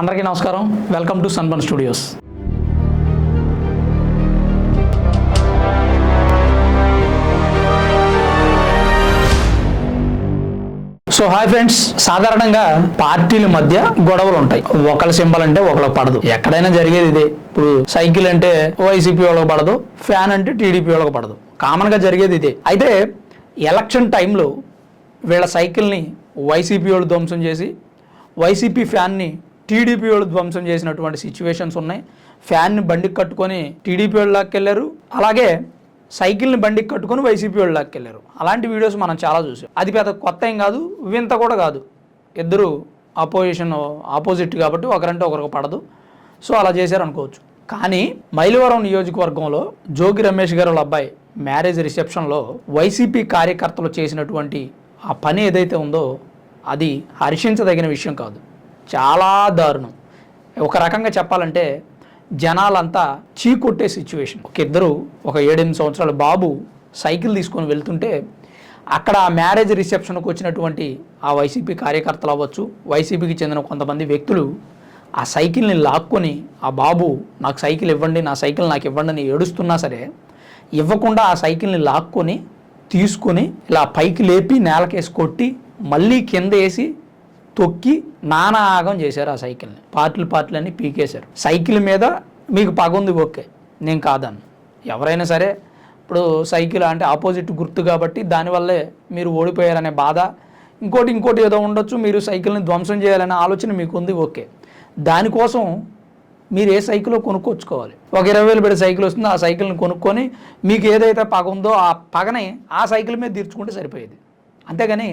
అందరికీ నమస్కారం. Welcome to Sunburn Studios so hi friends సాధారణంగా పార్టీల మధ్య గొడవలు ఉంటాయి. ఒకళ్ళ సింబల్ అంటే ఒకళ్ళకి పడదు. ఎక్కడైనా జరిగేది ఇదే. ఇప్పుడు సైకిల్ అంటే వైసీపీ వాళ్ళకి పడదు. ఫ్యాన్ అంటే టీడీపీ వాళ్ళకి పడదు. కామన్గా జరిగేది ఇదే. అయితే ఎలక్షన్ టైంలో వీళ్ళ సైకిల్ని వైసీపీ వాళ్ళు ధ్వంసం చేసి వైసీపీ ఫ్యాన్ని టీడీపీ వాళ్ళు ధ్వంసం చేసినటువంటి సిచ్యువేషన్స్ ఉన్నాయి. ఫ్యాన్ని బండికి కట్టుకొని టీడీపీ వాళ్ళు లాక్కెళ్ళారు అలాగే సైకిల్ని బండికి కట్టుకొని వైసీపీ వాళ్ళు లాక్కెళ్ళారు అలాంటి వీడియోస్ మనం చాలా చూసాం. అది పెద్ద కొత్త ఏం కాదు వింత కూడా కాదు. ఇద్దరు ఆపోజిషన్ ఆపోజిట్ కాబట్టి ఒకరంటే ఒకరికి పడదు. సో అలా చేశారు అనుకోవచ్చు. కానీ మైలవరం నియోజకవర్గంలో జోగి రమేష్ గారు వాళ్ళ అబ్బాయి మ్యారేజ్ రిసెప్షన్లో వైసీపీ కార్యకర్తలు చేసినటువంటి ఆ పని ఏదైతే ఉందో అది హర్షించదగిన విషయం కాదు. చాలా దారుణం. ఒక రకంగా చెప్పాలంటే జనాలంతా చీకొట్టే సిచ్యువేషన్ ఒక ఇద్దరు ఒక ఏడెనిమిది సంవత్సరాల బాబు సైకిల్ తీసుకొని వెళ్తుంటే అక్కడ ఆ మ్యారేజ్ రిసెప్షన్కి వచ్చినటువంటి ఆ వైసీపీ కార్యకర్తలు అవ్వచ్చు వైసీపీకి చెందిన కొంతమంది వ్యక్తులు ఆ సైకిల్ని లాక్కొని ఆ బాబు నాకు సైకిల్ ఇవ్వండి నా సైకిల్ నాకు ఇవ్వండి అని ఏడుస్తున్నా సరే ఇవ్వకుండా ఆ సైకిల్ని లాక్కొని తీసుకొని ఇలా పైకి లేపి నేలకేసి కొట్టి మళ్ళీ కింద వేసి తొక్కి నానా ఆగం చేశారు ఆ సైకిల్ని. పార్టీలు పార్టీలన్నీ అన్ని పీకేశారు. సైకిల్ మీద మీకు పగ ఉంది ఓకే. నేను కాదన్ను. ఎవరైనా సరే ఇప్పుడు సైకిల్ అంటే ఆపోజిట్ గుర్తు కాబట్టి దానివల్లే మీరు ఓడిపోయారనే బాధ. ఇంకోటి ఇంకోటి ఏదో ఉండొచ్చు మీరు సైకిల్ని ధ్వంసం చేయాలనే ఆలోచన మీకు ఉంది ఓకే. దానికోసం మీరు ఏ సైకిల్ కొనుక్కొచ్చుకోవాలి? ఒక ఇరవై వేలు పెట్టి సైకిల్ వస్తుంది ఆ సైకిల్ని కొనుక్కొని మీకు ఏదైతే పగ ఉందో ఆ పగని ఆ సైకిల్ మీద తీర్చుకుంటే సరిపోయేది. అంతేగాని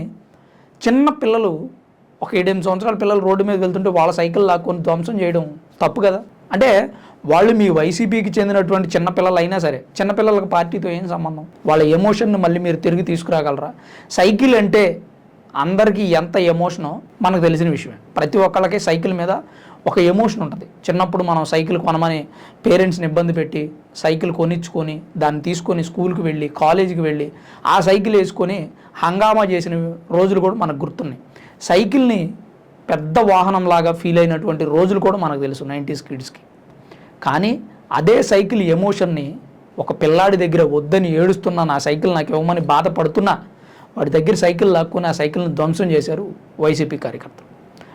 చిన్న పిల్లలు ఒక ఏడెనిమిది సంవత్సరాల పిల్లలు రోడ్డు మీద వెళ్తుంటే వాళ్ళ సైకిల్ లాక్కొని ధ్వంసం చేయడం తప్పు కదా? అంటే వాళ్ళు మీ వైసీపీకి చెందినటువంటి చిన్నపిల్లలు అయినా సరే చిన్నపిల్లలకు పార్టీతో ఏం సంబంధం? వాళ్ళ ఎమోషన్ని మళ్ళీ మీరు తిరిగి తీసుకురాగలరా? సైకిల్ అంటే అందరికీ ఎంత ఎమోషనో మనకు తెలిసిన విషయమే. ప్రతి ఒక్కళ్ళకి సైకిల్ మీద ఒక ఎమోషన్ ఉంటుంది. చిన్నప్పుడు మనం సైకిల్ కొనమని పేరెంట్స్ని ఇబ్బంది పెట్టి సైకిల్ కొనిచ్చుకొని దాన్ని తీసుకొని స్కూల్కి వెళ్ళి కాలేజీకి వెళ్ళి ఆ సైకిల్ వేసుకొని హంగామా చేసిన రోజులు కూడా మనకు గుర్తున్నాయి. సైకిల్ని పెద్ద వాహనంలాగా ఫీల్ అయినటువంటి రోజులు కూడా మనకు తెలుసు నైంటీస్ కిడ్స్కి. కానీ అదే సైకిల్ ఎమోషన్ని ఒక పిల్లాడి దగ్గర వద్దని ఏడుస్తున్నా నా సైకిల్ నాకు ఇవ్వమని బాధపడుతున్నా వాడి దగ్గర సైకిల్ లాక్కుని ఆ సైకిల్ని ధ్వంసం చేశారు వైసీపీ కార్యకర్తలు.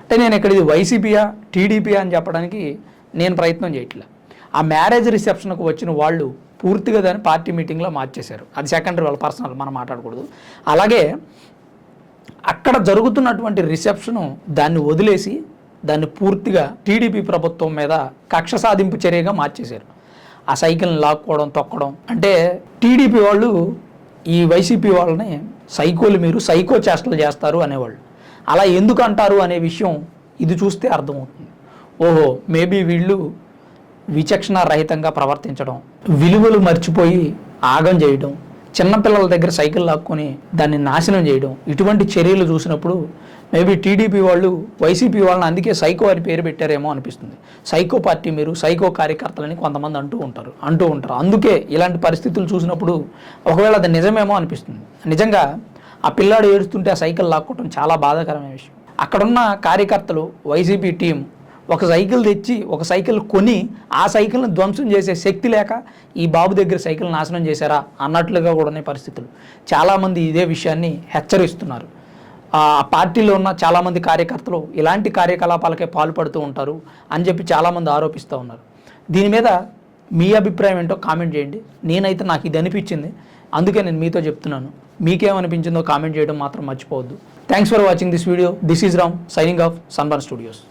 అంటే నేను ఇక్కడ ఇది వైసీపీయా టీడీపీయా అని చెప్పడానికి నేను ప్రయత్నం చేయట్లే. ఆ మ్యారేజ్ రిసెప్షన్కు వచ్చిన వాళ్ళు పూర్తిగా దాన్ని పార్టీ మీటింగ్లో మార్చేశారు. అది సెకండరీ వాళ్ళ పర్సనల్ మనం మాట్లాడకూడదు. అలాగే అక్కడ జరుగుతున్నటువంటి రిసెప్షను దాన్ని వదిలేసి దాన్ని పూర్తిగా టీడీపీ ప్రభుత్వం మీద కక్ష సాధింపు చర్యగా మార్చేశారు. ఆ సైకిల్ని లాక్కోవడం తొక్కడం. అంటే టీడీపీ వాళ్ళు ఈ వైసీపీ వాళ్ళని సైకోలు మీరు సైకో చేష్టలు చేస్తారు అనేవాళ్ళు. అలా ఎందుకు అంటారు అనే విషయం ఇది చూస్తే అర్థమవుతుంది. ఓహో మేబీ వీళ్ళు విచక్షణ రహితంగా ప్రవర్తించడం విలువలు మర్చిపోయి ఆగం చేయడం చిన్నపిల్లల దగ్గర సైకిల్ లాక్కొని దాన్ని నాశనం చేయడం ఇటువంటి చర్యలు చూసినప్పుడు మేబీ టీడీపీ వాళ్ళు వైసీపీ వాళ్ళని అందుకే సైకో అని పేరు పెట్టారేమో అనిపిస్తుంది. సైకో పార్టీ మీరు సైకో కార్యకర్తలని కొంతమంది అంటూ ఉంటారు అంటూ ఉంటారు. అందుకే ఇలాంటి పరిస్థితులు చూసినప్పుడు ఒకవేళ అది నిజమేమో అనిపిస్తుంది. నిజంగా ఆ పిల్లాడు ఏడుస్తుంటే ఆ సైకిల్ లాక్కోవడం చాలా బాధాకరమైన విషయం. అక్కడున్న కార్యకర్తలు వైసీపీ టీం ఒక సైకిల్ తెచ్చి ఒక సైకిల్ కొని ఆ సైకిల్ని ధ్వంసం చేసే శక్తి లేక ఈ బాబు దగ్గర సైకిల్ నాశనం చేశారా అన్నట్లుగా కూడా ఉన్నాయి పరిస్థితులు. చాలామంది ఇదే విషయాన్ని హెచ్చరిస్తున్నారు. ఆ పార్టీలో ఉన్న చాలామంది కార్యకర్తలు ఇలాంటి కార్యకలాపాలకే పాల్పడుతూ ఉంటారు అని చెప్పి చాలామంది ఆరోపిస్తూ ఉన్నారు. దీని మీద మీ అభిప్రాయం ఏంటో కామెంట్ చేయండి. నేనైతే నాకు ఇది అనిపించింది. అందుకే నేను మీతో చెప్తున్నాను. మీకేమనిపించిందో కామెంట్ చేయడం మాత్రం మర్చిపోవద్దు. Thanks for watching this video this is Ram signing off Sunburn Studios